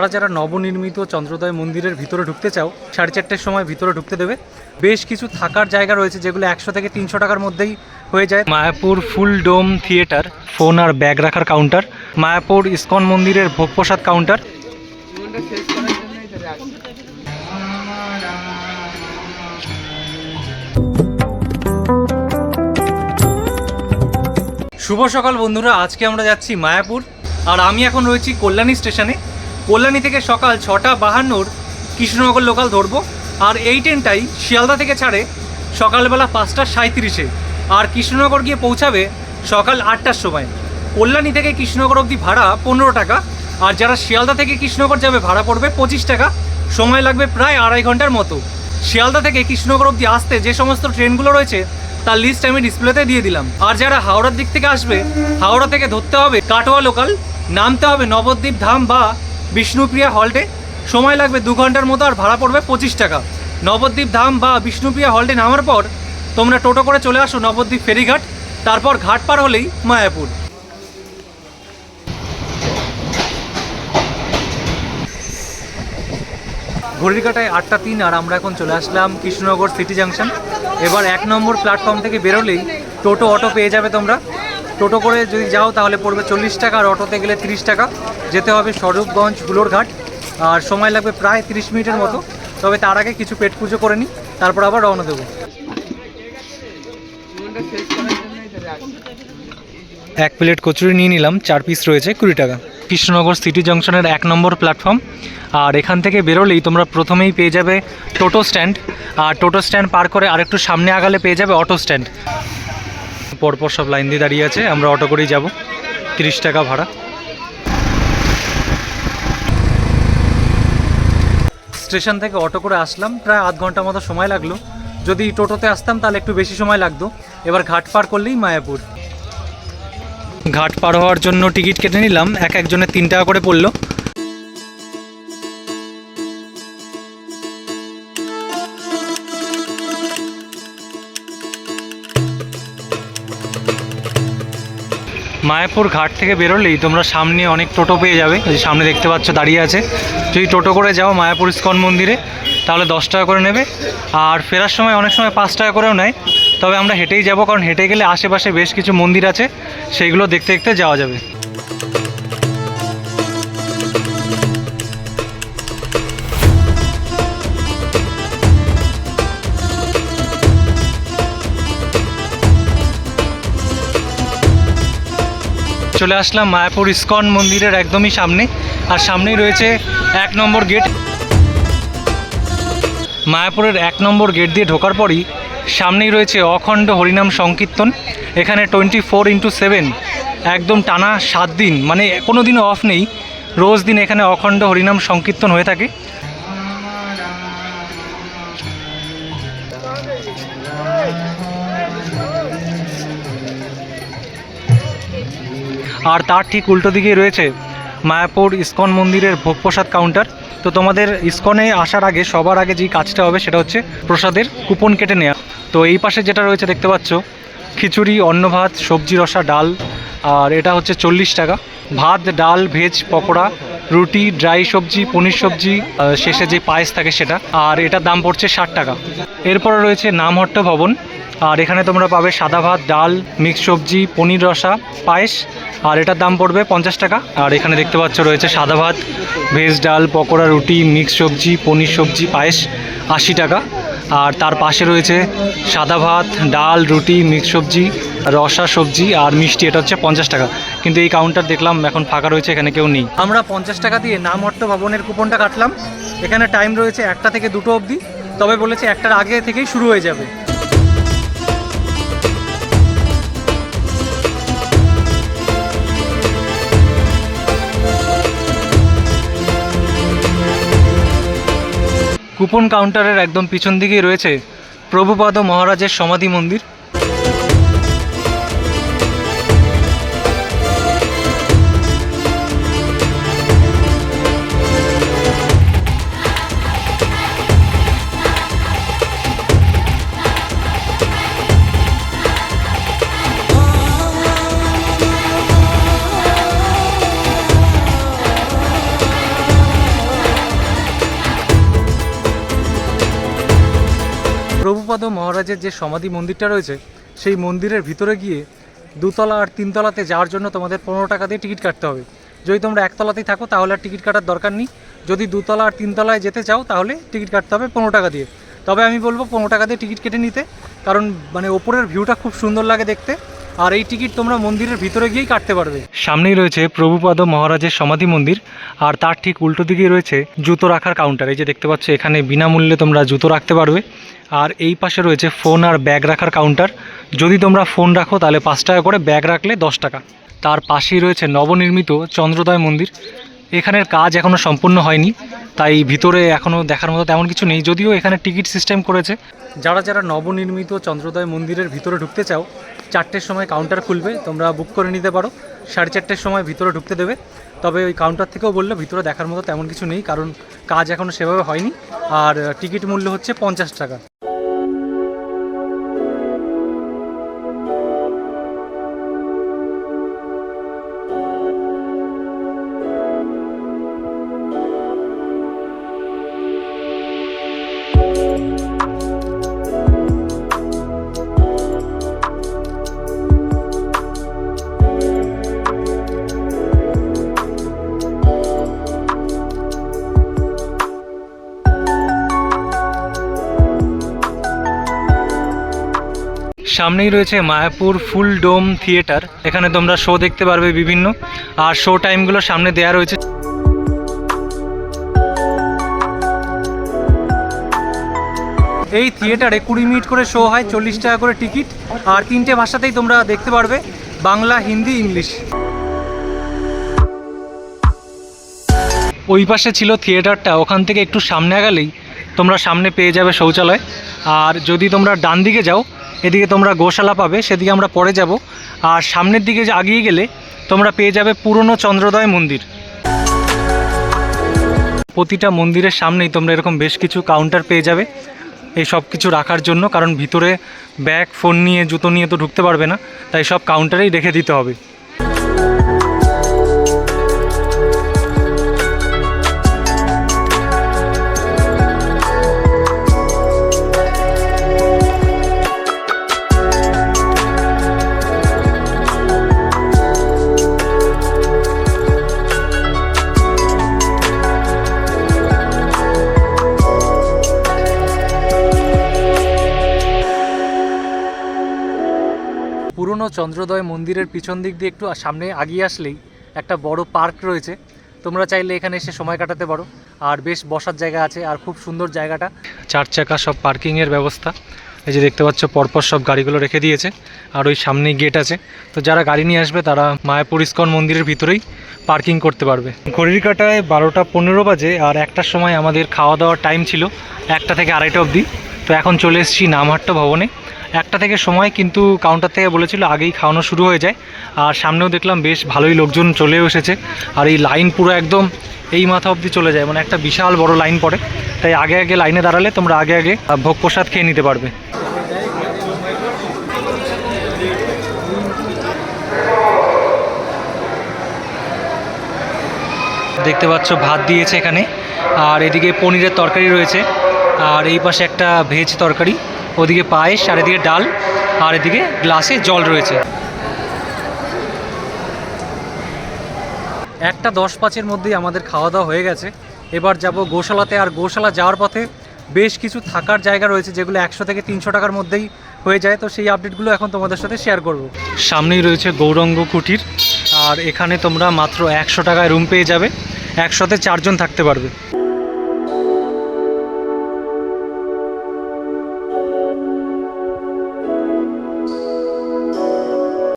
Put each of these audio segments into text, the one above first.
যারা যারা নবনির্মিত চন্দ্রোদয় মন্দিরের ভিতরে ঢুকতে চাও, সাড়ে চারটের সময় ভিতরে ঢুকতে দেবে। বেশ কিছু থাকার জায়গা রয়েছে যেগুলো একশো থেকে তিনশো টাকার মধ্যেই হয়ে যায়। Mayapur full dome theatre, phone আর ব্যাগ রাখার কাউন্টার। মায়াপুর ইস্কন মন্দিরের ভোগ প্রসাদ কাউন্টার। শুভ সকাল বন্ধুরা, আজকে আমরা যাচ্ছি মায়াপুর। আর আমি এখন রয়েছি কল্যাণী স্টেশনে। কল্যাণী থেকে সকাল ছটা বাহান্নর কৃষ্ণনগর লোকাল ধরবো। আর এই ট্রেনটাই শিয়ালদা থেকে ছাড়ে সকালবেলা পাঁচটা সাঁত্রিশে আর কৃষ্ণনগর গিয়ে পৌঁছাবে সকাল আটটার সময়। কল্যাণী থেকে কৃষ্ণনগর অবধি ভাড়া পনেরো টাকা। আর যারা শিয়ালদা থেকে কৃষ্ণনগর যাবে, ভাড়া পড়বে পঁচিশ টাকা। সময় লাগবে প্রায় আড়াই ঘণ্টার মতো। শিয়ালদা থেকে কৃষ্ণনগর অবধি আসতে যে সমস্ত ট্রেনগুলো রয়েছে, তার লিস্ট আমি ডিসপ্লেতে দিয়ে দিলাম। আর যারা হাওড়ার দিক থেকে আসবে, হাওড়া থেকে ধরতে হবে কাটোয়া লোকাল নামতে হবে নবদ্বীপ ধাম বা বিষ্ণুপ্রিয়া হল্টে সময় লাগবে দু ঘণ্টার মতো আর ভাড়া পড়বে পঁচিশ টাকা। নবদ্বীপ ধাম বা বিষ্ণুপ্রিয়া হল্টে নামার পর তোমরা টোটো করে চলে আসো নবদ্বীপ ফেরিঘাট, তারপর ঘাট পার হলেই মায়াপুর। ঘড়ির কাটায় আটটা তিন আর আমরা এখন চলে আসলাম কৃষ্ণনগর সিটি জাংশন এবার এক নম্বর প্ল্যাটফর্ম থেকে বেরোলেই টোটো অটো পেয়ে যাবে তোমরা। টোটো করে যদি যাও তাহলে পড়বে চল্লিশ টাকা আর অটোতে গেলে তিরিশ টাকা। যেতে হবে স্বরূপগঞ্জ হুলোরঘাট আর সময় লাগবে প্রায় তিরিশ মিনিটের মতো। তবে তার আগে কিছু পেট পুজো করে নিই, তারপর আবার রওনা দেবো। এক প্লেট কচুরি নিয়ে নিলাম, চার পিস রয়েছে, কুড়ি টাকা। কৃষ্ণনগর সিটি জংশনের এক নম্বর প্ল্যাটফর্ম আর এখান থেকে বেরোলেই তোমরা প্রথমেই পেয়ে যাবে টোটো স্ট্যান্ড। আর টোটো স্ট্যান্ড পার করে আরেকটু সামনে আগালে পেয়ে যাবে অটো স্ট্যান্ড। পরপর সব লাইন দিয়ে দাঁড়িয়ে আছে, আমরা অটো করেই যাব। তিরিশ টাকা ভাড়া। স্টেশন থেকে অটো করে আসলাম, প্রায় আধ ঘণ্টা মতো সময় লাগল। যদি টোটোতে আসতাম, তাহলে একটু বেশি সময় লাগতো। এবার ঘাট পার করলেই মায়াপুর। ঘাট পার হওয়ার জন্য টিকিট কেটে নিলাম, এক একজনের তিন টাকা করে পড়ল। মায়াপুর ঘাট থেকে বেরোলেই তোমরা সামনে অনেক টোটো পেয়ে যাবে। যে সামনে দেখতে পাচ্ছ দাঁড়িয়ে আছে। যদি টোটো করে যাও মায়াপুর ইস্কন মন্দিরে, তাহলে দশ টাকা করে নেবে। আর ফেরার সময় অনেক সময় পাঁচ টাকা করেও নেয়। তবে আমরা হেঁটেই যাব, কারণ হেঁটে গেলে আশেপাশে বেশ কিছু মন্দির আছে। সেইগুলো দেখতে দেখতে যাওয়া যাবে। চলে আসলাম মায়াপুর ইস্কন মন্দিরের একদমই সামনে। আর সামনেই রয়েছে এক নম্বর গেট। মায়াপুরের এক নম্বর গেট দিয়ে ঢোকার পরই সামনেই রয়েছে অখণ্ড হরিনাম সংকীর্তন। এখানে টোয়েন্টি ফোর ইন্টু সেভেন, একদম টানা সাত দিন মানে কোনো দিনও অফ নেই। রোজ দিন এখানে অখণ্ড হরিনাম সংকীর্তন হয়ে থাকে। আর তার ঠিক উল্টো দিকেই রয়েছে মায়াপুর ইস্কন মন্দিরের ভোগ প্রসাদ কাউন্টার। তো তোমাদের ইস্কনে আসার আগে, সবার আগে যেই কাজটা হবে সেটা হচ্ছে প্রসাদের কুপন কেটে নেওয়া তো এই পাশে যেটা রয়েছে দেখতে পাচ্ছ, খিচুড়ি অন্ন ভাত সবজি রসা, ডাল, আর এটা হচ্ছে চল্লিশ টাকা। ভাত, ডাল, ভেজ, পকোড়া, রুটি, ড্রাই সবজি, পনির সবজি শেষে যে পায়েস থাকে সেটা। আর এটার দাম পড়ছে ষাট টাকা। এরপরে রয়েছে নামহট্ট ভবন। আর এখানে তোমরা পাবে সাদা ভাত, ডাল মিক্স সবজি, পনির রসা, পায়েস। আর এটার দাম পড়বে পঞ্চাশ টাকা। আর এখানে দেখতে পাচ্ছ রয়েছে সাদা ভাত, ভেজ ডাল, পকোড়া, রুটি মিক্স সবজি, পনির সবজি, পায়েস, আশি টাকা। আর তার পাশে রয়েছে সাদা ভাত, ডাল, রুটি মিক্স সবজি, রসা সবজি আর মিষ্টি। এটা হচ্ছে পঞ্চাশ টাকা। কিন্তু এই কাউন্টার দেখলাম, এখন ফাঁকা রয়েছে, এখানে কেউ নেই। আমরা পঞ্চাশ টাকা দিয়ে নামহট্ট ভবনের কুপনটা কাটলাম। এখানে টাইম রয়েছে একটা থেকে দুটো অবধি। তবে বলেছে একটার আগে থেকেই শুরু হয়ে যাবে। কুপন কাউন্টারের একদম পিছন দিকেই রয়েছে প্রভুপাদ মহারাজের সমাধি মন্দির। প্রভুপাদ মহারাজের যে সমাধি মন্দিরটা রয়েছে, সেই মন্দিরের ভিতরে গিয়ে দুতলা আর তিনতলাতে যাওয়ার জন্য তোমাদের পনেরো টাকা দিয়ে টিকিট কাটতে হবে। যদি তোমরা একতলাতেই থাকো, তাহলে আর টিকিট কাটার দরকার নেই। যদি দুতলা আর তিনতলায় যেতে চাও, তাহলে টিকিট কাটতে হবে পনেরো টাকা দিয়ে। তবে আমি বলব, পনেরো টাকা দিয়ে টিকিট কেটে নিতে, কারণ মানে ওপরের ভিউটা খুব সুন্দর লাগে দেখতে। আর এই টিকিট তোমরা মন্দিরের ভিতরে গিয়েই কাটতে পারবে। সামনেই রয়েছে প্রভুপাদ মহারাজের সমাধি মন্দির, আর তার ঠিক উল্টো দিকেই রয়েছে জুতো রাখার কাউন্টার এই যে দেখতে পাচ্ছ, এখানে বিনামূল্যে তোমরা জুতো রাখতে পারবে। আর এই পাশে রয়েছে ফোন আর ব্যাগ রাখার কাউন্টার যদি তোমরা ফোন রাখো, তাহলে পাঁচ টাকা করে ব্যাগ রাখলে দশ টাকা। তার পাশেই রয়েছে নবনির্মিত চন্দ্রোদয় মন্দির। এখানের কাজ এখনও সম্পূর্ণ হয়নি, তাই ভিতরে এখনও দেখার মতো তেমন কিছু নেই। যদিও এখানে টিকিট সিস্টেম করেছে। যারা যারা নবনির্মিত চন্দ্রোদয় মন্দিরের ভিতরে ঢুকতে চাও চারটের সময় কাউন্টার খুলবে, তোমরা বুক করে নিতে পারো। সাড়ে চারটের সময় ভিতরে ঢুকতে দেবে। তবে ওই কাউন্টার থেকেও বলল, ভিতরে দেখার মতো তেমন কিছু নেই, কারণ কাজ এখনও সেভাবে হয়নি। আর টিকিট মূল্য হচ্ছে পঞ্চাশ টাকা। সামনেই রয়েছে মায়াপুর ফুল ডোম থিয়েটার। এখানে তোমরা শো দেখতে পারবে বিভিন্ন, আর শো টাইমগুলো সামনে দেয়া রয়েছে। এই থিয়েটারে কুড়ি মিনিট করে শো হয়, চল্লিশ টাকা করে টিকিট, আর তিনটে ভাষাতেই তোমরা দেখতে পারবে বাংলা, হিন্দি, ইংলিশ। ওই পাশে ছিল থিয়েটারটা, ওখান থেকে একটু সামনে গেলেই তোমরা সামনে পেয়ে যাবে শৌচালয়। আর যদি তোমরা ডান দিকে যাও এদিকে তোমরা গোশালা পাবে, সেদিকে আমরা পরে যাব। আর সামনের দিকে যে আগিয়ে গেলে, তোমরা পেয়ে যাবে পুরনো চন্দ্রোদয় মন্দির। প্রতিটা মন্দিরের সামনেই তোমরা এরকম বেশ কিছু কাউন্টার পেয়ে যাবে, এই সব কিছু রাখার জন্য, কারণ ভিতরে ব্যাগ ফোন নিয়ে, জুতো নিয়ে তো ঢুকতে পারবে না, তাই সব কাউন্টারেই রেখে দিতে হবে। চন্দ্রোদয় মন্দিরের পিছন দিক দিয়ে একটু সামনে আগিয়ে আসলেই একটা বড় পার্ক রয়েছে। তোমরা চাইলে এখানে এসে সময় কাটাতে পারো। আর বেশ বসার জায়গা আছে আর খুব সুন্দর জায়গাটা। চার চাকা সব পার্কিংয়ের ব্যবস্থা। এই যে দেখতে পাচ্ছ, পরপর সব গাড়িগুলো রেখে দিয়েছে। আর ওই সামনেই গেট আছে। তো যারা গাড়ি নিয়ে আসবে, তারা মায়াপুর ইস্কন মন্দিরের ভিতরেই পার্কিং করতে পারবে। ঘড়ির কাটায় বারোটা পনেরো বাজে আর একটার সময় আমাদের খাওয়া দাওয়ার টাইম ছিল একটা থেকে আড়াইটা অবধি। তো এখন চলে এসেছি নামহাট্টা ভবনে। একটা থেকে সময় কিন্তু কাউন্টার থেকে বলেছিল আগেই খাওয়ানো শুরু হয়ে যায়। আর সামনেও দেখলাম বেশ ভালোই লোকজন চলেও এসেছে। আর এই লাইন পুরো একদম এই মাথা অবধি চলে যায়। মানে একটা বিশাল বড় লাইন পড়ে। তাই আগে আগে লাইনে দাঁড়ালে তোমরা আগে আগে ভোগ প্রসাদ খেয়ে নিতে পারবে। দেখতে পাচ্ছ, ভাত দিয়েছে এখানে। আর এদিকে পনিরের তরকারি রয়েছে। আর এই পাশে একটা ভেজ তরকারি। ওদিকে পায়েস, আর এদিকে ডাল, আর এদিকে গ্লাসে জল রয়েছে। একটা দশ পাঁচের মধ্যেই আমাদের খাওয়া দাওয়া হয়ে গেছে। এবার যাব গোশালাতে, আর গোশালা যাওয়ার পথে বেশ কিছু থাকার জায়গা রয়েছে, যেগুলো একশো থেকে তিনশো টাকার মধ্যেই হয়ে যায়। তো সেই আপডেটগুলো এখন তোমাদের সাথে শেয়ার করব। সামনেই রয়েছে গৌরঙ্গ কুটির, আর এখানে তোমরা মাত্র একশো টাকায় রুম পেয়ে যাবে। একসাথে চারজন থাকতে পারবে।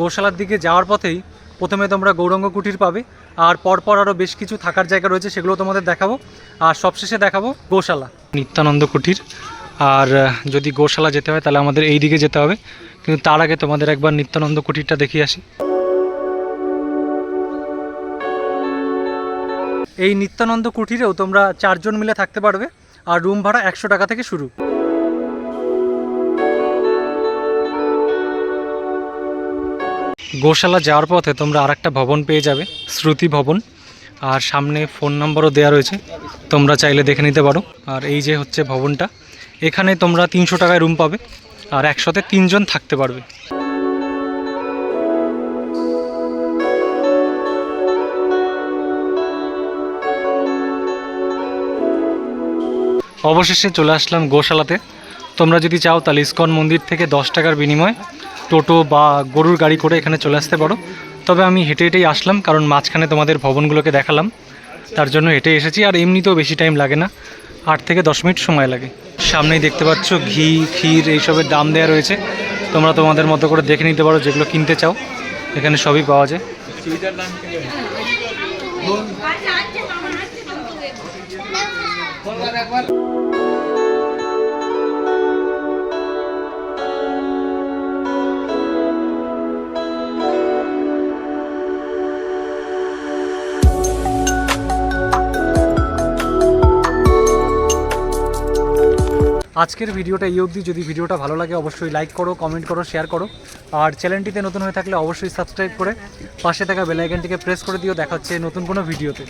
গোশালার দিকে যাওয়ার পথেই প্রথমে তোমরা গৌরঙ্গ কুটির পাবে আর পরপর আরও বেশ কিছু থাকার জায়গা রয়েছে সেগুলো তোমাদের দেখাবো। আর সবশেষে দেখাবো গোশালা। নিত্যানন্দ কুটির আর যদি গোশালা যেতে হয় তাহলে আমাদের এই দিকে যেতে হবে। কিন্তু তার আগে তোমাদের একবার নিত্যানন্দ কুটিরটা দেখিয়ে আসি। এই নিত্যানন্দ কুটিরেও তোমরা চারজন মিলে থাকতে পারবে আর রুম ভাড়া একশো টাকা থেকে শুরু। গোশালা যাওয়ার পথে তোমরা আর একটা ভবন পেয়ে যাবে, শ্রুতি ভবন। আর সামনে ফোন নম্বরও দেওয়া রয়েছে, তোমরা চাইলে দেখে নিতে পারো। আর এই যে হচ্ছে ভবনটা, এখানে তোমরা তিনশো টাকায় রুম পাবে আর একসাথে তিনজন থাকতে পারবে। অবশেষে চলে আসলাম গোশালাতে। তোমরা যদি চাও তাহলে ইস্কন মন্দির থেকে দশ টাকার বিনিময়ে টোটো বা গরুর গাড়ি করে এখানে চলে আসতে পারো। তবে আমি হেঁটে হেঁটেই আসলাম, কারণ মাঝখানে তোমাদের ভবনগুলোকে দেখালাম। তার জন্য হেঁটে এসেছি, আর এমনিতেও বেশি টাইম লাগে না। আট থেকে দশ মিনিট সময় লাগে। সামনেই দেখতে পাচ্ছ ঘি, ক্ষীর এইসবের দাম দেওয়া রয়েছে। তোমরা তোমাদের মতো করে দেখে নিতে পারো যেগুলো কিনতে চাও। এখানে সবই পাওয়া যায়। একবার আজকের ভিডিওটা এই অবধি। যদি ভিডিওটা ভালো লাগে, অবশ্যই লাইক করো কমেন্ট করো শেয়ার করো। আর চ্যানেলটিতে নতুন হয়ে থাকলে অবশ্যই সাবস্ক্রাইব করে পাশে থাকা বেলাইকানটিকে প্রেস করে দিও। দেখা হচ্ছে নতুন কোনো ভিডিওতে